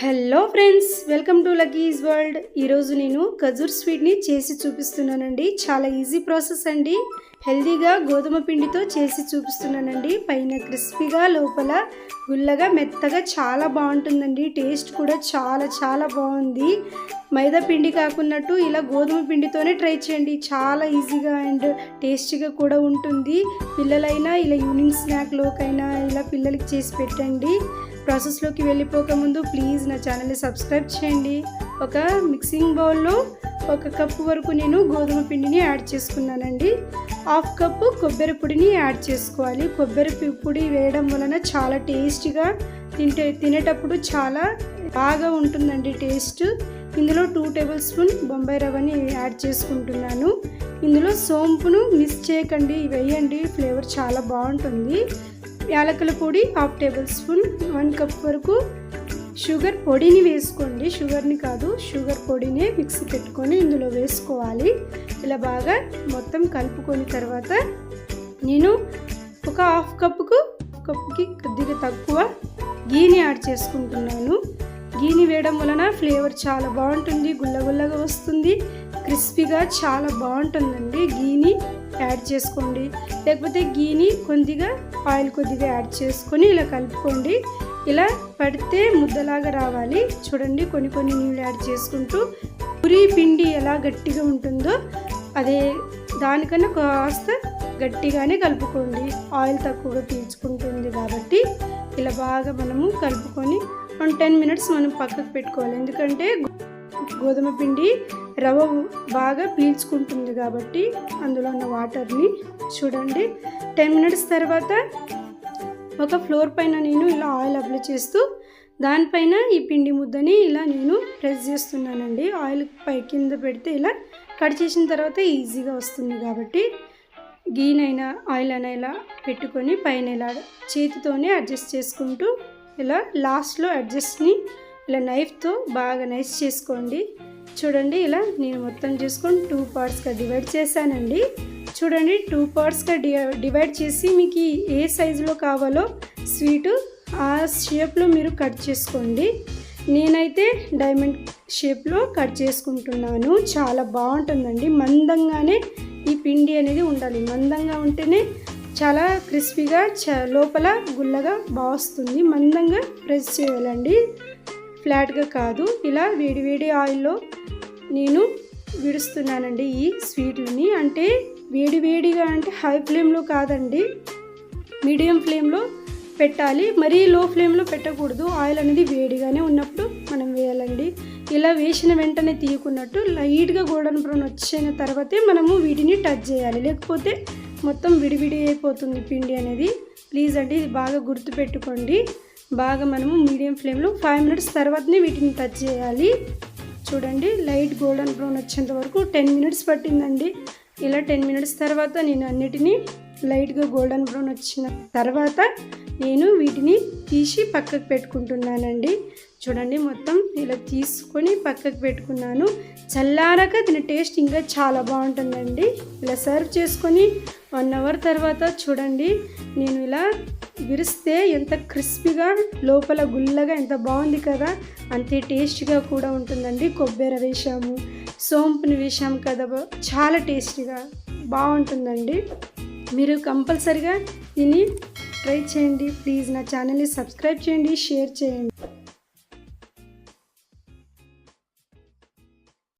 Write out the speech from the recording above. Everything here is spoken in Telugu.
Hello friends welcome to Lucky's world. ఈరోజు నేను ఖజూర్ స్వీట్ని చేసి చూపిస్తున్నానండి. చాలా ఈజీ ప్రాసెస్ అండి. హెల్దీగా గోధుమ పిండితో చేసి చూపిస్తున్నానండి. పైన క్రిస్పీగా లోపల గుల్లగా మెత్తగా చాలా బాగుంటుందండి. టేస్ట్ కూడా చాలా చాలా బాగుంది. మైదా పిండి కాకున్నట్టు ఇలా గోధుమ పిండితోనే ట్రై చేయండి. చాలా ఈజీగా అండ్ టేస్టీగా కూడా ఉంటుంది. పిల్లలైనా ఇలా ఈవినింగ్ స్నాక్లోకైనా ఇలా పిల్లలకి చేసి పెట్టండి. ప్రాసెస్లోకి వెళ్ళిపోకముందు ప్లీజ్ నా ఛానల్ని సబ్స్క్రైబ్ చేయండి. ఒక మిక్సింగ్ బౌల్లో ఒక కప్పు వరకు నేను గోధుమ పిండిని యాడ్ చేసుకున్నానండి. హాఫ్ కప్పు కొబ్బరి పొడిని యాడ్ చేసుకోవాలి. కొబ్బరి పొడి వేయడం వలన చాలా టేస్టీగా తింటే తినేటప్పుడు చాలా బాగా ఉంటుందండి టేస్ట్. ఇందులో టూ టేబుల్ స్పూన్ బొంబాయి రవ్వని యాడ్ చేసుకుంటున్నాను. ఇందులో సోంపును మిస్ చేయకండి వేయండి ఫ్లేవర్ చాలా బాగుంటుంది. యాలకుల పొడి half tablespoon one cup వరకు షుగర్ పొడిని వేసుకోండి. షుగర్ని కాదు షుగర్ పొడిని మిక్సీ పెట్టుకొని ఇందులో వేసుకోవాలి. ఇలా బాగా మొత్తం కలుపుకొని తర్వాత నేను ఒక హాఫ్ కప్పుకు కప్పుకి కొద్దిగా తక్కువ గీని యాడ్ చేసుకుంటున్నాను. గీని వేయడం వలన ఫ్లేవర్ చాలా బాగుంటుంది గుల్లగుల్లగా వస్తుంది క్రిస్పీగా చాలా బాగుంటుందండి గీని. యాడ్ చేసుకోండి. లేకపోతే గీని కొద్దిగా ఆయిల్ కొద్దిగా యాడ్ చేసుకొని ఇలా కలుపుకోండి. ఇలా పడితే ముద్దలాగా రావాలి. చూడండి కొన్ని కొన్ని నీళ్ళు యాడ్ చేసుకుంటూ పూరి పిండి ఎలా గట్టిగా ఉంటుందో అదే దానికన్నా కాస్త గట్టిగానే కలుపుకోండి. ఆయిల్ తక్కువగా పీల్చుకుంటుంది కాబట్టి ఇలా బాగా మనము కలుపుకొని వన్ టెన్ మినిట్స్ మనం పక్కకు పెట్టుకోవాలి. ఎందుకంటే గోధుమ పిండి రవ్వ బాగా పీల్చుకుంటుంది కాబట్టి అందులో ఉన్న వాటర్ని చూడండి. టెన్ మినిట్స్ తర్వాత ఒక ఫ్లోర్ పైన నేను ఇలా ఆయిల్ అప్లై చేస్తూ దానిపైన ఈ పిండి ముద్దని ఇలా నేను ప్రెస్ చేస్తున్నానండి. ఆయిల్ పై కింద పెడితే ఇలా కట్ చేసిన తర్వాత ఈజీగా వస్తుంది కాబట్టి గీనైనా ఆయిల్ అయినా ఇలా పెట్టుకొని పైన ఇలా చేతితోనే అడ్జస్ట్ చేసుకుంటూ ఇలా లాస్ట్లో అడ్జస్ట్ని ఇలా నైఫ్తో బాగా నైస్ చేసుకోండి. చూడండి ఇలా నేను మొత్తం చేసుకొని టూ పార్ట్స్గా డివైడ్ చేశానండి. చూడండి టూ పార్ట్స్గా డివైడ్ చేసి మీకు ఏ సైజులో కావాలో స్వీటు ఆ షేప్లో మీరు కట్ చేసుకోండి. నేనైతే డైమండ్ షేప్లో కట్ చేసుకుంటున్నాను. చాలా బాగుంటుందండి. మందంగానే ఈ పిండి అనేది ఉండాలి. మందంగా ఉంటేనే చాలా క్రిస్పీగా చ లోపల గుల్లగా బాగుస్తుంది మందంగా ప్రెస్ చేయాలండి. ఫ్లాట్గా కాదు. ఇలా వేడి వేడి ఆయిల్లో నేను విడుస్తున్నానండి ఈ స్వీట్లని అంటే వేడివేడిగా అంటే హై ఫ్లేమ్లో కాదండి. మీడియం ఫ్లేమ్లో పెట్టాలి. మరీ లో ఫ్లేమ్లో పెట్టకూడదు. ఆయిల్ అనేది వేడిగానే ఉన్నప్పుడు మనం వేయాలండి. ఇలా వేసిన వెంటనే తీయకున్నట్టు లైట్గా గోల్డెన్ బ్రౌన్ వచ్చిన తర్వాతే మనము వీటిని టచ్ చేయాలి. లేకపోతే మొత్తం విడివిడి అయిపోతుంది పిండి అనేది. ప్లీజ్ అండి ఇది బాగా గుర్తుపెట్టుకోండి. బాగా మనము మీడియం ఫ్లేమ్లో ఫైవ్ మినిట్స్ తర్వాతనే వీటిని టచ్ చేయాలి. చూడండి. లైట్ గోల్డెన్ బ్రౌన్ వచ్చేంత వరకు టెన్ మినిట్స్ పట్టిందండి. ఇలా టెన్ మినిట్స్ తర్వాత నేను అన్నిటినీ లైట్గా గోల్డెన్ బ్రౌన్ వచ్చిన తర్వాత నేను వీటిని తీసి పక్కకు పెట్టుకుంటున్నానండి. చూడండి మొత్తం ఇలా తీసుకొని పక్కకు పెట్టుకున్నాను. చల్లారాక దీని టేస్ట్ ఇంకా చాలా బాగుంటుందండి. ఇలా సర్వ్ చేసుకొని వన్ అవర్ తర్వాత చూడండి. నేను ఇలా విరిస్తే ఎంత క్రిస్పీగా లోపల గుల్లగా ఎంత బాగుంది కదా అంతే టేస్టీగా కూడా ఉంటుందండి కొబ్బరి వేసాము సోంపుని వేసాము కదా చాలా టేస్టీగా బాగుంటుందండి. మీరు కంపల్సరిగా దీన్ని ట్రై చేయండి. ప్లీజ్ నా ఛానల్ని సబ్స్క్రైబ్ చేయండి షేర్ చేయండి.